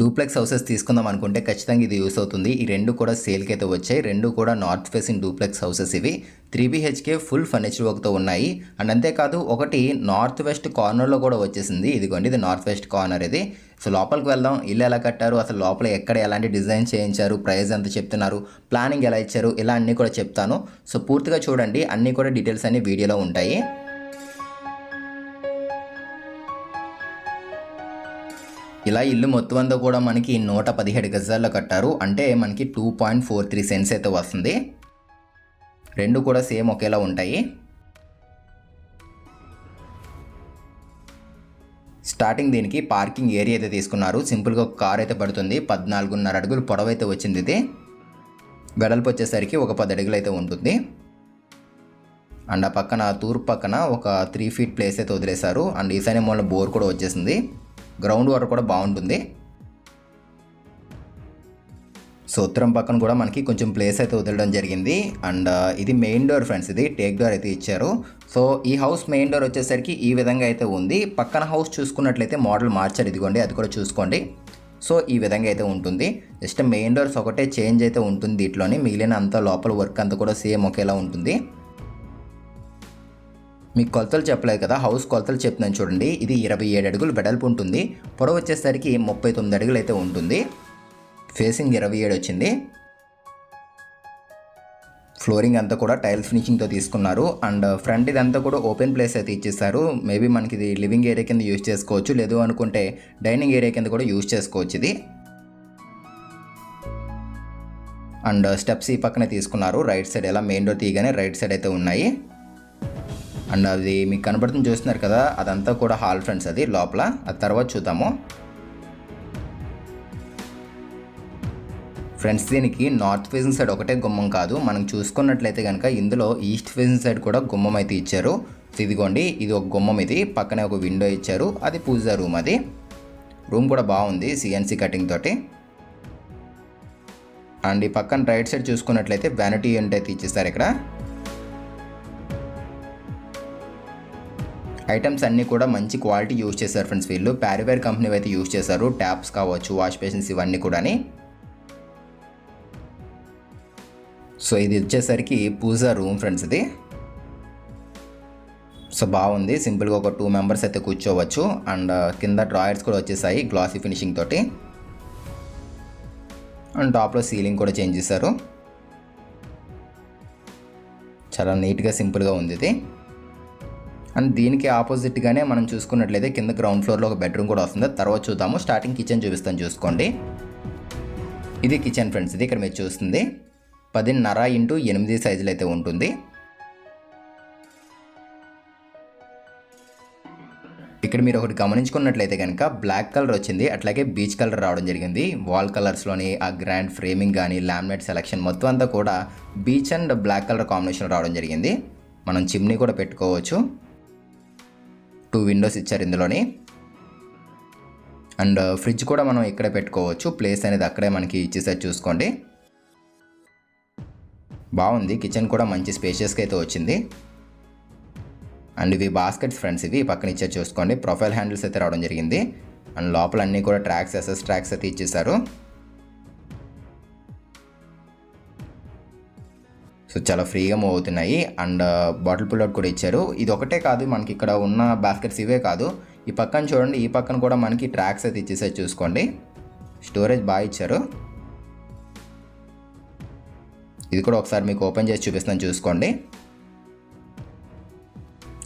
Duplex houses తీసుకుందాం అనుకుంటే ఖచ్చితంగా ఇది యూస్ అవుతుంది. ఈ రెండు కూడా సేల్కి అయితే వచ్చాయి. రెండు కూడా నార్త్ ఫేసింగ్ డూప్లెక్స్ హౌసెస్ ఇవి. త్రీ బీహెచ్కే ఫుల్ ఫర్నిచర్ వర్క్తో ఉన్నాయి. అండ్ అంతేకాదు ఒకటి నార్త్ వెస్ట్ కార్నర్లో కూడా వచ్చేసింది. ఇదిగోండి ఇది నార్త్ వెస్ట్ కార్నర్ ఇది. సో లోపలికి వెళ్దాం. ఇల్లు ఎలా కట్టారు? అసలు లోపల ఎక్కడ ఎలాంటి డిజైన్ చేయించారు? ప్రైస్ ఎంత చెప్తున్నారు? ప్లానింగ్ ఎలా ఇచ్చారు? ఇలా అన్నీ కూడా చెప్తాను. సో పూర్తిగా చూడండి. అన్నీ కూడా డీటెయిల్స్ అన్ని వీడియోలో ఉంటాయి. ఇలా ఇల్లు మొత్తం అంతా కూడా మనకి నూట పదిహేడు గజాల్లో కట్టారు. అంటే మనకి two point four three cents అయితే వస్తుంది. రెండు కూడా సేమ్ ఒకేలా ఉంటాయి. స్టార్టింగ్ దీనికి పార్కింగ్ ఏరియా అయితే తీసుకున్నారు. సింపుల్గా ఒక కార్ అయితే పడుతుంది. పద్నాలుగున్నర అడుగులు పొడవైతే అయితే వచ్చింది ఇది. వెడల్పు వచ్చేసరికి ఒక పది అడుగులు అయితే ఉంటుంది. అండ్ ఆ పక్కన తూర్పు పక్కన ఒక త్రీ ఫీట్ ప్లేస్ అయితే వదిలేశారు. అండ్ ఈశాన్య మూల బోర్ కూడా వచ్చేసింది. గ్రౌండ్ వాటర్ కూడా బాగుంటుంది. సో ఉత్తరం పక్కన కూడా మనకి కొంచెం ప్లేస్ అయితే వదలడం జరిగింది. అండ్ uh, ఇది మెయిన్ డోర్ ఫ్రెండ్స్ ఇది టేక్ డోర్ అయితే ఇచ్చారు. సో ఈ హౌస్ మెయిన్ డోర్ వచ్చేసరికి ఈ విధంగా అయితే ఉంది. పక్కన హౌస్ చూసుకున్నట్లయితే మోడల్ మార్చారు. ఇదిగోండి అది కూడా చూసుకోండి. సో ఈ విధంగా అయితే ఉంటుంది. జస్ట్ మెయిన్ డోర్స్ ఒకటే చేంజ్ అయితే ఉంటుంది. దీంట్లోని మిగిలిన అంతా లోపల వర్క్ అంతా కూడా సేమ్ ఒకేలా ఉంటుంది. మీకు కొలతలు చెప్పలేదు కదా హౌస్ కొలతలు చెప్తున్నాను చూడండి. ఇది ఇరవై ఏడు అడుగులు వెడల్పు ఉంటుంది. పొడవు వచ్చేసరికి ముప్పై తొమ్మిది అడుగులు అయితే ఉంటుంది. ఫేసింగ్ ఇరవై ఏడు వచ్చింది. ఫ్లోరింగ్ అంతా కూడా టైల్ ఫినిషింగ్తో తీసుకున్నారు. అండ్ ఫ్రంట్ ఇదంతా కూడా ఓపెన్ ప్లేస్ అయితే ఇచ్చేసారు మేబీ మనకి ఇది లివింగ్ ఏరియా కింద యూజ్ చేసుకోవచ్చు. లేదు అనుకుంటే డైనింగ్ ఏరియా కింద కూడా యూజ్ చేసుకోవచ్చు ఇది. అండ్ స్టెప్స్ ఈ పక్కనే తీసుకున్నారు. రైట్ సైడ్ ఎలా మెయిన్ డోర్ తీయగానే రైట్ సైడ్ అయితే ఉన్నాయి. అండ్ అది మీకు కనబడుతుంది చూస్తున్నారు కదా అదంతా కూడా హాల్ ఫ్రెండ్స్ అది లోపల. అది తర్వాత చూద్దాము. ఫ్రెండ్స్ దీనికి నార్త్ ఫేసింగ్ సైడ్ ఒకటే గుమ్మం కాదు. మనం చూసుకున్నట్లయితే కనుక ఇందులో ఈస్ట్ ఫేసింగ్ సైడ్ కూడా గుమ్మం అయితే ఇచ్చారు. ఇదిగోండి ఇది ఒక గుమ్మం ఇది. పక్కనే ఒక విండో ఇచ్చారు. అది పూజ రూమ్ అది. రూమ్ కూడా బాగుంది సిఎన్సి కటింగ్ తోటి. అండ్ ఈ పక్కన రైట్ సైడ్ చూసుకున్నట్లయితే వ్యానిటీ యూనిట్ అయితే ఇచ్చేస్తారు ఇక్కడ. ఐటమ్స్ అన్నీ కూడా మంచి క్వాలిటీ యూజ్ చేశారు ఫ్రెండ్స్ వీళ్ళు. ప్యారివేర్ కంపెనీ అయితే యూజ్ చేశారు. ట్యాప్స్ కావచ్చు వాష్ బేసిన్స్ ఇవన్నీ కూడాని. సో ఇది వచ్చేసరికి పూజా రూమ్ ఫ్రెండ్స్ ఇది. సో బాగుంది. సింపుల్గా ఒక టూ మెంబర్స్ అయితే కూర్చోవచ్చు. అండ్ uh, కింద డ్రాయర్స్ కూడా వచ్చేసాయి గ్లాసీ ఫినిషింగ్ తోటి. అండ్ టాప్లో సీలింగ్ కూడా చేంజ్ చేశారు. చాలా నీట్గా సింపుల్గా ఉంది ఇది. అండ్ దీనికి ఆపోజిట్గానే మనం చూసుకున్నట్లయితే కింద గ్రౌండ్ ఫ్లోర్లో ఒక బెడ్రూమ్ కూడా వస్తుంది. తర్వాత చూద్దాము. స్టార్టింగ్ కిచెన్ చూపిస్తాను చూసుకోండి. ఇది కిచెన్ ఫ్రెండ్స్. ఇది ఇక్కడ మీరు చూస్తుంది. పదిన్నర ఇంటూ ఎనిమిది సైజులు అయితే ఉంటుంది. ఇక్కడ మీరు ఒకటి గమనించుకున్నట్లయితే కనుక బ్లాక్ కలర్ వచ్చింది. అట్లాగే బీచ్ కలర్ రావడం జరిగింది. వాల్ కలర్స్లోని ఆ గ్రాండ్ ఫ్రేమింగ్ కానీ లామినేట్ సెలెక్షన్ మొత్తం అంతా కూడా beech and black colour combination రావడం జరిగింది. మనం చిమ్నీ కూడా పెట్టుకోవచ్చు. టూ విండోస్ ఇచ్చారు ఇందులోని. అండ్ ఫ్రిడ్జ్ కూడా మనం ఇక్కడే పెట్టుకోవచ్చు. ప్లేస్ అనేది అక్కడే మనకి ఇచ్చేసారి చూసుకోండి. బాగుంది. కిచెన్ కూడా మంచి స్పేషియస్గా అయితే వచ్చింది. అండ్ ఇవి బాస్కెట్స్ ఫ్రెండ్స్ ఇవి పక్కన ఇచ్చారు చూసుకోండి. ప్రొఫైల్ హ్యాండిల్స్ అయితే రావడం జరిగింది. అండ్ లోపల అన్నీ కూడా ట్రాక్స్ ఎస్ఎస్ ట్రాక్స్ అయితే ఇచ్చేసారు. సో చాలా ఫ్రీగా మూవ్ అవుతున్నాయి. అండ్ బాటిల్ పుల్అవుట్ కూడా ఇచ్చారు. ఇది ఒకటే కాదు మనకి ఇక్కడ ఉన్న బాస్కెట్స్ ఇవే కాదు. ఈ పక్కన చూడండి ఈ పక్కన కూడా మనకి ట్రాక్స్ అయితే ఇచ్చేసారు చూసుకోండి. స్టోరేజ్ బాగా ఇచ్చారు. ఇది కూడా ఒకసారి మీకు ఓపెన్ చేసి చూపిస్తాను చూసుకోండి.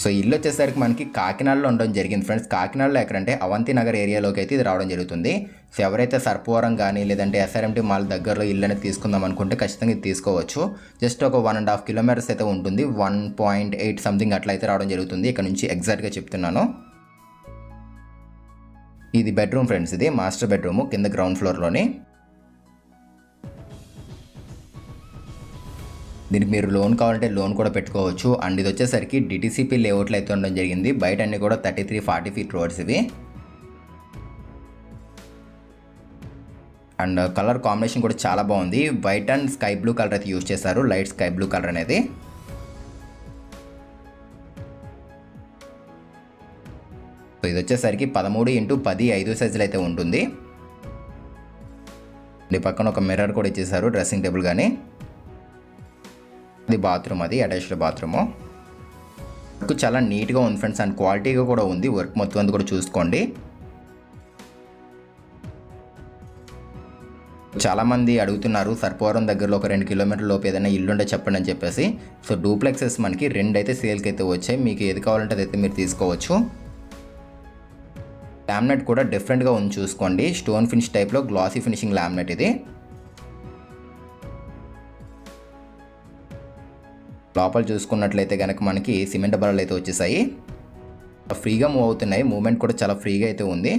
సో ఇల్లు వచ్చేసరికి మనకి కాకినాడలో ఉండడం జరిగింది. ఫ్రెండ్స్ కాకినాడలో ఎక్కడంటే అవంతి నగర్ ఏరియాలోకి అయితే ఇది రావడం జరుగుతుంది. సో ఎవరైతే సర్పవరం కానీ లేదంటే ఎస్ఆర్ఎంటీ మాల్ దగ్గరలో ఇల్లు అనేది తీసుకుందాం అనుకుంటే ఖచ్చితంగా ఇది తీసుకోవచ్చు. జస్ట్ ఒక వన్ అండ్ హాఫ్ కిలోమీటర్స్ అయితే ఉంటుంది. వన్ పాయింట్ ఎయిట్ సంథింగ్ అట్లా అయితే రావడం జరుగుతుంది. ఇక్కడ నుంచి ఎగ్జాక్ట్గా చెప్తున్నాను. ఇది బెడ్రూమ్ ఫ్రెండ్స్ ఇది మాస్టర్ బెడ్రూమ్ కింద గ్రౌండ్ ఫ్లోర్లోని దీనికి మీరు లోన్ కావాలంటే లోన్ కూడా పెట్టుకోవచ్చు. అండ్ ఇది వచ్చేసరికి డిటీసీపీ లేఅవుట్లు అయితే ఉండడం జరిగింది. బయట అన్ని కూడా thirty three forty feet roads ఇవి. అండ్ కలర్ కాంబినేషన్ కూడా చాలా బాగుంది. White and sky blue colour అయితే యూజ్ చేశారు. లైట్ స్కై బ్లూ కలర్ అనేది. సో ఇది వచ్చేసరికి పదమూడు ఇంటూ పది ఐదు సైజులు అయితే ఉంటుంది. ఈ పక్కన ఒక మిర్రర్ కూడా ఇచ్చేసారు డ్రెస్సింగ్ టేబుల్ కానీ ఇది బాత్రూమ్ అది అటాచ్డ్ బాత్రూము. వర్క్ చాలా నీట్గా ఉంది ఫ్రెండ్స్ అండ్ క్వాలిటీగా కూడా ఉంది వర్క్ మొత్తం అంతా కూడా చూసుకోండి. చాలామంది అడుగుతున్నారు సర్పవరం దగ్గరలో ఒక రెండు కిలోమీటర్ల లోపు ఏదైనా ఇల్లు ఉంటే చెప్పండి అని చెప్పేసి. సో డూప్లెక్సెస్ మనకి రెండు అయితే సేల్కి అయితే వచ్చాయి మీకు ఏది కావాలంటే అదైతే మీరు తీసుకోవచ్చు. లామినేట్ కూడా డిఫరెంట్గా ఉంది చూసుకోండి స్టోన్ ఫినిష్ టైప్లో గ్లాసీ ఫినిషింగ్ లామినేట్ ఇది. లోపల చూసుకున్నట్లయితే కనుక మనకి సిమెంట్ బరలు అయితే వచ్చేసాయి. ఫ్రీగా మూవ్ అవుతున్నాయి. మూమెంట్ కూడా చాలా ఫ్రీగా అయితే ఉంది.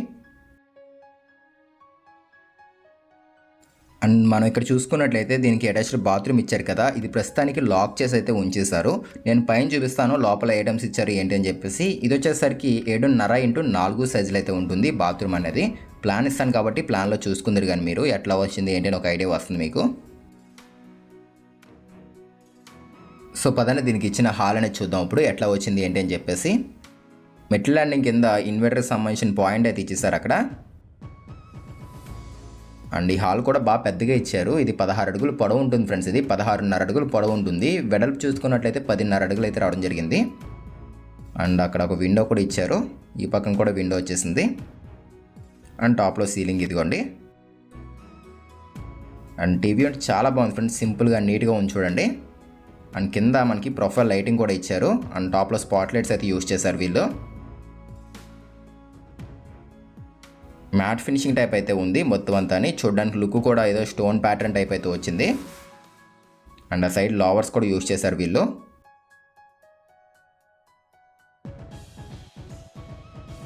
అండ్ మనం ఇక్కడ చూసుకున్నట్లయితే దీనికి అటాచ్డ్ బాత్రూమ్ ఇచ్చారు కదా. ఇది ప్రస్తుతానికి లాక్ చేసి అయితే ఉంచేశారు. నేను పైన చూపిస్తాను. లోపల ఐటమ్స్ ఇచ్చారు ఏంటి అని చెప్పేసి. ఇది వచ్చేసరికి ఏడున్నర ఇంటూ నాలుగు సైజులు అయితే ఉంటుంది బాత్రూమ్ అనేది. ప్లాన్ ఇస్తాను కాబట్టి ప్లాన్లో చూసుకుందరు కానీ మీరు ఎట్లా వచ్చింది ఏంటి అని ఒక ఐడియా వస్తుంది మీకు. సో పదండి దీనికి ఇచ్చిన హాల్ అనేది చూద్దాం. ఇప్పుడు ఎట్లా వచ్చింది ఏంటి అని చెప్పేసి. మెట్ల ల్యాండింగ్ కింద ఇన్వర్టర్ సంబంధించిన పాయింట్ అయితే ఇచ్చేసారు అక్కడ. అండ్ ఈ హాల్ కూడా బాగా పెద్దగా ఇచ్చారు. ఇది పదహారు అడుగులు పొడవు ఉంటుంది ఫ్రెండ్స్ ఇది. పదహారున్నర అడుగులు పొడవు ఉంటుంది. వెడల్పు చూసుకున్నట్లయితే పదిన్నర అడుగులు అయితే రావడం జరిగింది. అండ్ అక్కడ ఒక విండో కూడా ఇచ్చారు. ఈ పక్కన కూడా విండో వచ్చేసింది. అండ్ టాప్లో సీలింగ్ ఇదిగోండి. అండ్ టీవీ అంటే చాలా బాగుంది ఫ్రెండ్స్. సింపుల్గా నీట్గా ఉంది చూడండి. అండ్ కింద మనకి ప్రొఫైల్ లైటింగ్ కూడా ఇచ్చారు. అండ్ టాప్లో స్పాట్ లైట్స్ అయితే యూస్ చేశారు వీళ్ళు. మ్యాట్ ఫినిషింగ్ టైప్ అయితే ఉంది మొత్తం అంతా చూడడానికి లుక్ కూడా ఏదో స్టోన్ ప్యాటర్న్ టైప్ అయితే వచ్చింది. అండ్ ఆ సైడ్ లావర్స్ కూడా యూస్ చేశారు వీళ్ళు.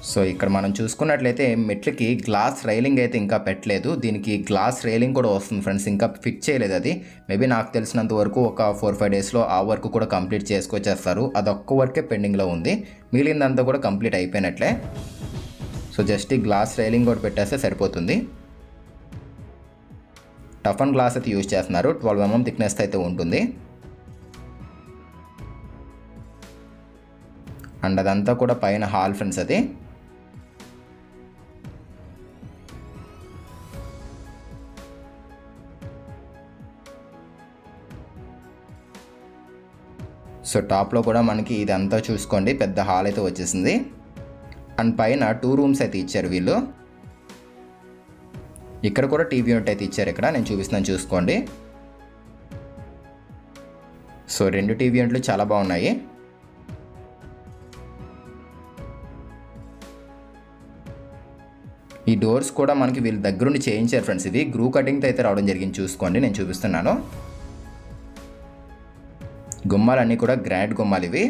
సో ఇక్కడ మనం చూసుకున్నట్లయితే మెట్లకి గ్లాస్ రైలింగ్ అయితే ఇంకా పెట్టలేదు. దీనికి గ్లాస్ రైలింగ్ కూడా వస్తుంది ఫ్రెండ్స్. ఇంకా ఫిట్ చేయలేదు అది. మేబీ నాకు తెలిసినంత వరకు ఒక ఫోర్ ఫైవ్ డేస్లో ఆ వర్క్ కూడా కంప్లీట్ చేసుకొచ్చేస్తారు. అది ఒక్క వర్కే పెండింగ్లో ఉంది. మిగిలిందంతా కూడా కంప్లీట్ అయిపోయినట్లే. సో జస్ట్ ఈ గ్లాస్ రైలింగ్ కూడా పెట్టేస్తే సరిపోతుంది. టఫ్ అండ్ గ్లాస్ అయితే యూజ్ చేస్తున్నారు. ట్వెల్వ్ ఎంఎం థిక్నెస్ అయితే ఉంటుంది. అండ్ అదంతా కూడా పైన హాల్ ఫ్రెండ్స్ అది. సో టాప్లో కూడా మనకి ఇదంతా చూసుకోండి. పెద్ద హాల్ అయితే వచ్చేసింది. అండ్ పైన టూ రూమ్స్ అయితే ఇచ్చారు వీళ్ళు. ఇక్కడ కూడా టీవీ యూనిట్ అయితే ఇచ్చారు ఇక్కడ. నేను చూపిస్తున్నాను చూసుకోండి. సో రెండు టీవీ యూనిట్లు చాలా బాగున్నాయి. ఈ డోర్స్ కూడా మనకి వీళ్ళ దగ్గరుండి చేయించారు ఫ్రెండ్స్ ఇవి. గ్రూ కటింగ్తో అయితే రావడం జరిగింది చూసుకోండి. నేను చూపిస్తున్నాను. గుమ్మాలన్నీ కూడా గ్రానైట్ గుమ్మాలు ఇవి.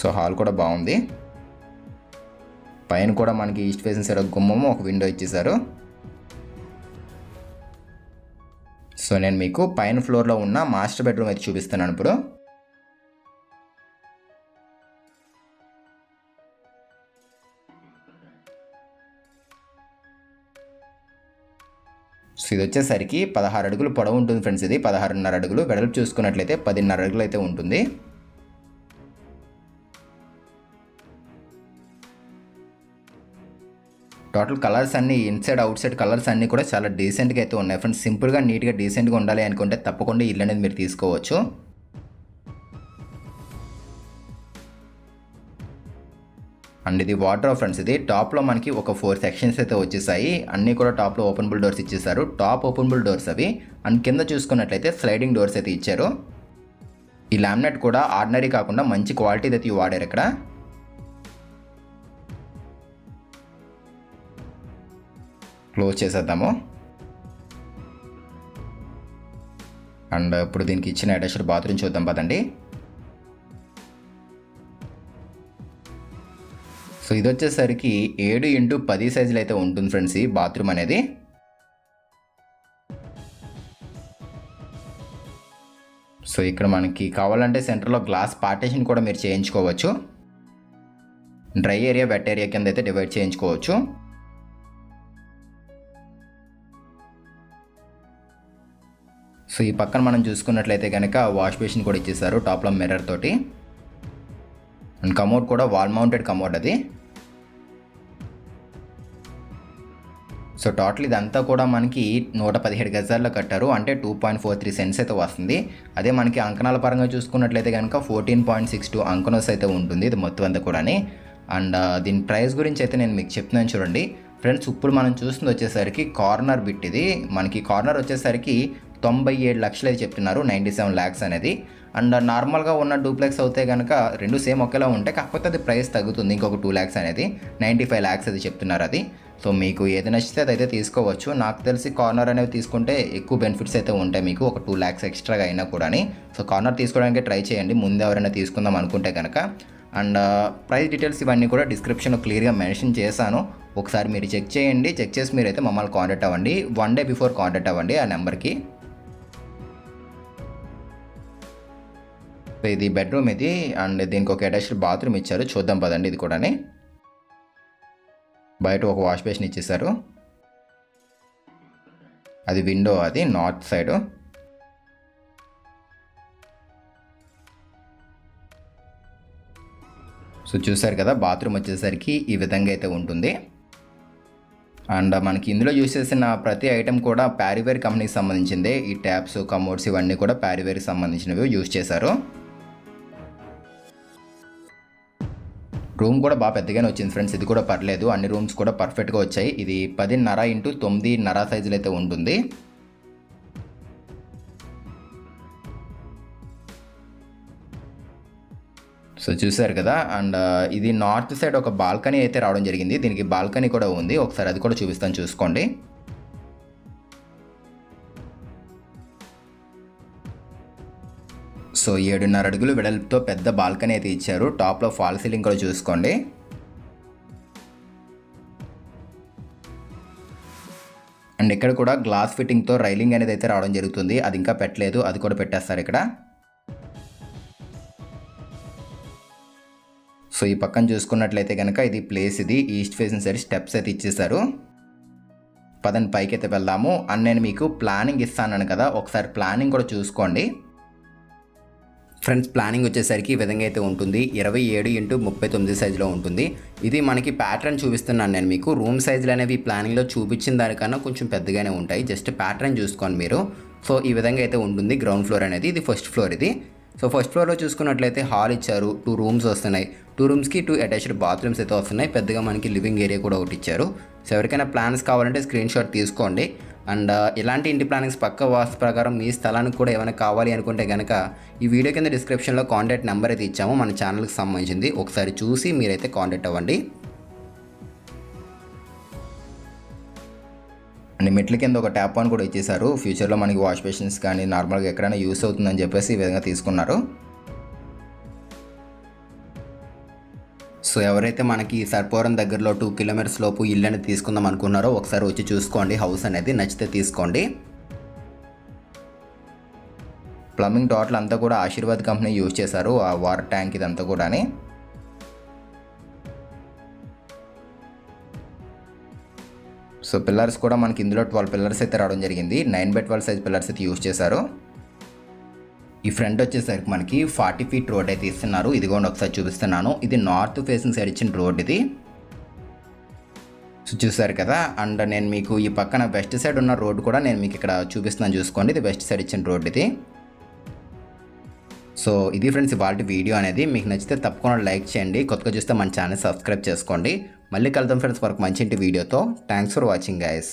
సో హాల్ కూడా బాగుంది. పైన కూడా మనకి ఈస్ట్ ఫేసింగ్ సైడ్ ఒక గుమ్మము ఒక విండో ఇచ్చేసారు సో నేను మీకు పైన ఫ్లోర్లో ఉన్న మాస్టర్ బెడ్రూమ్ అయితే చూపిస్తున్నాను ఇప్పుడు. సో ఇది వచ్చేసరికి పదహారు అడుగులు పొడవు ఉంటుంది ఫ్రెండ్స్ ఇది. పదహారున్నర అడుగులు. వెడల్పు చూసుకున్నట్లయితే పదిన్నర అడుగులు అయితే ఉంటుంది. టోటల్ కలర్స్ అన్ని ఇన్సైడ్ అవుట్ సైడ్ కలర్స్ అన్నీ కూడా చాలా డీసెంట్గా అయితే ఉన్నాయి. ఫ్రెండ్స్ సింపుల్గా నీట్గా డీసెంట్గా ఉండాలి అనుకుంటే తప్పకుండా ఇల్లు అనేది మీరు తీసుకోవచ్చు. అండ్ ఇది వాటర్ ఫ్రెండ్స్ ఇది టాప్లో మనకి ఒక ఫోర్ సెక్షన్స్ అయితే వచ్చేసాయి. అన్నీ కూడా టాప్లో ఓపెనబుల్ డోర్స్ ఇచ్చేసారు. టాప్ ఓపెనబుల్ డోర్స్ అవి. అండ్ కింద చూసుకున్నట్లయితే స్లైడింగ్ డోర్స్ అయితే ఇచ్చారు. ఈ ల్యామినేట్ కూడా ఆర్డినరీ కాకుండా మంచి క్వాలిటీ అయితే వాడారు ఇక్కడ. క్లోజ్ చేసేద్దాము. అండ్ ఇప్పుడు దీనికి ఇచ్చిన అటాచ్డ్ బాత్రూమ్ చూద్దాం పదండి. సో ఇది వచ్చేసరికి ఏడు ఇంటూ పది సైజులు అయితే ఉంటుంది ఫ్రెండ్స్ ఈ బాత్రూమ్ అనేది. సో ఇక్కడ మనకి కావాలంటే సెంటర్లో గ్లాస్ పార్టేషన్ కూడా మీరు చేయించుకోవచ్చు. డ్రై ఏరియా వెట్ ఏరియా కింద అయితే డివైడ్ చేయించుకోవచ్చు. సో ఈ పక్కన మనం చూసుకున్నట్లయితే కనుక వాష్ బేసిన్ కూడా ఇచ్చేసారు టాప్లో మిర్రర్ తోటి. అండ్ కమోడ్ కూడా వాల్ మౌంటెడ్ కమోడ్ అది. సో టోటల్ ఇదంతా కూడా మనకి నూట పదిహేడు గజాల్లో కట్టారు. అంటే two point four three cents అయితే వస్తుంది. అదే మనకి అంకణాల పరంగా చూసుకున్నట్లయితే కనుక ఫోర్టీన్ పాయింట్ సిక్స్ టూ అంకనోస్ అయితే ఉంటుంది. ఇది మొత్తం అంతా కూడాని. అండ్ దీని ప్రైస్ గురించి అయితే నేను మీకు చెప్తున్నాను చూడండి. ఫ్రెండ్స్ ఇప్పుడు మనం చూస్తుంది వచ్చేసరికి కార్నర్ బిట్ ఇది. మనకి కార్నర్ వచ్చేసరికి తొంభై ఏడు లక్షలు అయితే చెప్తున్నారు. నైంటీ సెవెన్ ల్యాక్స్ అనేది. అండ్ నార్మల్గా ఉన్న డూప్లెక్స్ అవుతే కనుక రెండు సేమ్ ఒకేలా ఉంటాయి కాకపోతే అది ప్రైస్ తగ్గుతుంది. ఇంకొక టూ ల్యాక్స్ అనేది. నైంటీ ఫైవ్ ల్యాక్స్ అది చెప్తున్నారు అది. సో మీకు ఏది నచ్చితే అదైతే తీసుకోవచ్చు. నాకు తెలిసి కార్నర్ అనేవి తీసుకుంటే ఎక్కువ బెనిఫిట్స్ అయితే ఉంటాయి మీకు ఒక టూ ల్యాక్స్ ఎక్స్ట్రాగా అయినా కూడా సో కార్నర్ తీసుకోవడానికి ట్రై చేయండి ముందు ఎవరైనా తీసుకుందాం అనుకుంటే కనుక అండ్ ప్రైస్ డీటెయిల్స్ ఇవన్నీ కూడా డిస్క్రిప్షన్లో క్లియర్గా మెన్షన్ చేశాను. ఒకసారి మీరు చెక్ చేయండి చెక్ చేసి మీరైతే మమ్మల్ని కాంటాక్ట్ అవ్వండి. వన్ డే బిఫోర్ కాంటాక్ట్ అవ్వండి ఆ నెంబర్కి. ఇది బెడ్రూమ్ ఇది అండ్ దీనికి ఒక అటాచ్డ్ బాత్రూమ్ ఇచ్చారు. చూద్దాం పదండి ఇది కూడాని. బయట ఒక వాష్ బేసిన్ ఇచ్చేసారు అది విండో అది నార్త్ సైడ్. సో చూసారు కదా బాత్రూమ్ వచ్చేసరికి ఈ విధంగా అయితే ఉంటుంది. అండ్ మనకి ఇందులో యూస్ చేసిన ప్రతి ఐటెం కూడా ప్యారివేర్ కంపెనీకి సంబంధించిందే. ఈ ట్యాప్స్ కమోడ్స్ ఇవన్నీ కూడా ప్యారివేర్కి సంబంధించినవి యూస్ చేశారు. రూమ్ కూడా బాగా పెద్దగానే వచ్చింది ఫ్రెండ్స్. ఇది కూడా పర్లేదు. అన్ని రూమ్స్ కూడా పర్ఫెక్ట్గా వచ్చాయి. ఇది పదిన్నర ఇంటూ తొమ్మిదిన్నర సైజులో అయితే ఉంటుంది. సో చూసారు కదా? అండ్ uh, ఇది నార్త్ సైడ్ ఒక బాల్కనీ అయితే రావడం జరిగింది. దీనికి బాల్కనీ కూడా ఉంది. ఒకసారి అది కూడా చూపిస్తాను. చూసుకోండి. సో ఏడున్నర అడుగులు వెడల్పుతో పెద్ద బాల్కనీ అయితే ఇచ్చారు. టాప్లో ఫాల్ సీలింగ్ కూడా చూసుకోండి. అండ్ ఇక్కడ కూడా గ్లాస్ ఫిట్టింగ్తో రైలింగ్ అనేది అయితే రావడం జరుగుతుంది. అది ఇంకా పెట్టలేదు. అది కూడా పెట్టేస్తారు ఇక్కడ. సో ఈ పక్కన చూసుకున్నట్లయితే కనుక ఇది ప్లేస్ ఇది. ఈస్ట్ ఫేసింగ్ సైడ్ స్టెప్స్ అయితే ఇచ్చేసారు పదని పైకి అయితే వెళ్దాము. అండ్ నేను మీకు ప్లానింగ్ ఇస్తాను కదా. ఒకసారి ప్లానింగ్ కూడా చూసుకోండి. ఫ్రెండ్స్ ప్లానింగ్ వచ్చేసరికి ఈ విధంగా అయితే ఉంటుంది. ఇరవై ఏడు ఇంటూ ముప్పై తొమ్మిది సైజులో ఉంటుంది. ఇది మనకి ప్యాటర్న్ చూపిస్తున్నాను నేను మీకు. రూమ్ సైజులు అనేవి ప్లానింగ్లో చూపించిన దానికన్నా కొంచెం పెద్దగానే ఉంటాయి. జస్ట్ ప్యాటర్న్ చూసుకోండి మీరు. సో ఈ విధంగా అయితే ఉంటుంది గ్రౌండ్ ఫ్లోర్ అనేది. ఇది ఫస్ట్ ఫ్లోర్ ఇది. సో ఫస్ట్ ఫ్లోర్లో చూసుకున్నట్లయితే హాల్ ఇచ్చారు. టూ రూమ్స్ వస్తున్నాయి. టూ రూమ్స్కి టూ అటాచ్డ్ బాత్రూమ్స్ అయితే వస్తున్నాయి. పెద్దగా మనకి లివింగ్ ఏరియా కూడా ఒకటి ఇచ్చారు. సో ఎవరికైనా ప్లాన్స్ కావాలంటే స్క్రీన్ షాట్ తీసుకోండి. అండ్ ఇలాంటి ఇంటి ప్లానింగ్స్ పక్క వాస్తు ప్రకారం మీ స్థలానికి కూడా ఏమైనా కావాలి అనుకుంటే కనుక ఈ వీడియో కింద డిస్క్రిప్షన్లో కాంటాక్ట్ నెంబర్ అయితే ఇచ్చాము. మన ఛానల్కి సంబంధించింది. ఒకసారి చూసి మీరైతే కాంటాక్ట్ అవ్వండి. అండ్ మెట్ల కింద ఒక ట్యాప్ అని కూడా ఇచ్చేసారు ఫ్యూచర్లో మనకి వాష్ బేషన్స్ కానీ నార్మల్గా ఎక్కడైనా యూస్ అవుతుందని చెప్పేసి ఈ విధంగా తీసుకున్నారు. సో ఎవరైతే మనకి సర్పవరం దగ్గరలో టూ కిలోమీటర్స్ లోపు ఇల్లు అనేది తీసుకుందాం అనుకున్నారో ఒకసారి వచ్చి చూసుకోండి. హౌస్ అనేది నచ్చితే తీసుకోండి. ప్లంబింగ్ టోటల్ అంతా కూడా ఆశీర్వాద్ కంపెనీ యూజ్ చేశారు. ఆ వాటర్ ట్యాంక్ ఇదంతా కూడా సో పిల్లర్స్ కూడా మనకి ఇందులో ట్వెల్వ్ పిల్లర్స్ అయితే రావడం జరిగింది. Nine by twelve size pillars అయితే యూజ్ చేశారు. ఈ ఫ్రంట్ వచ్చేసరికి మనకి ఫార్టీ ఫీట్ రోడ్ అయితే ఇస్తున్నారు. ఇదిగోండి ఒకసారి చూపిస్తున్నాను. ఇది నార్త్ ఫేసింగ్ సైడ్ ఇచ్చిన రోడ్ ఇది. సో చూసారు కదా అండ్ నేను మీకు ఈ పక్కన వెస్ట్ సైడ్ ఉన్న రోడ్ కూడా నేను మీకు ఇక్కడ చూపిస్తున్నాను చూసుకోండి. ఇది వెస్ట్ సైడ్ ఇచ్చిన రోడ్ ఇది. సో ఇది ఫ్రెండ్స్ ఇవాళ వీడియో అనేది. మీకు నచ్చితే తప్పకుండా లైక్ చేయండి. కొత్తగా చూస్తే మన ఛానల్ సబ్స్క్రైబ్ చేసుకోండి. మళ్ళీ కలుద్దాం ఫ్రెండ్స్ వరకు మంచి ఇంటి వీడియోతో. Thanks for watching guys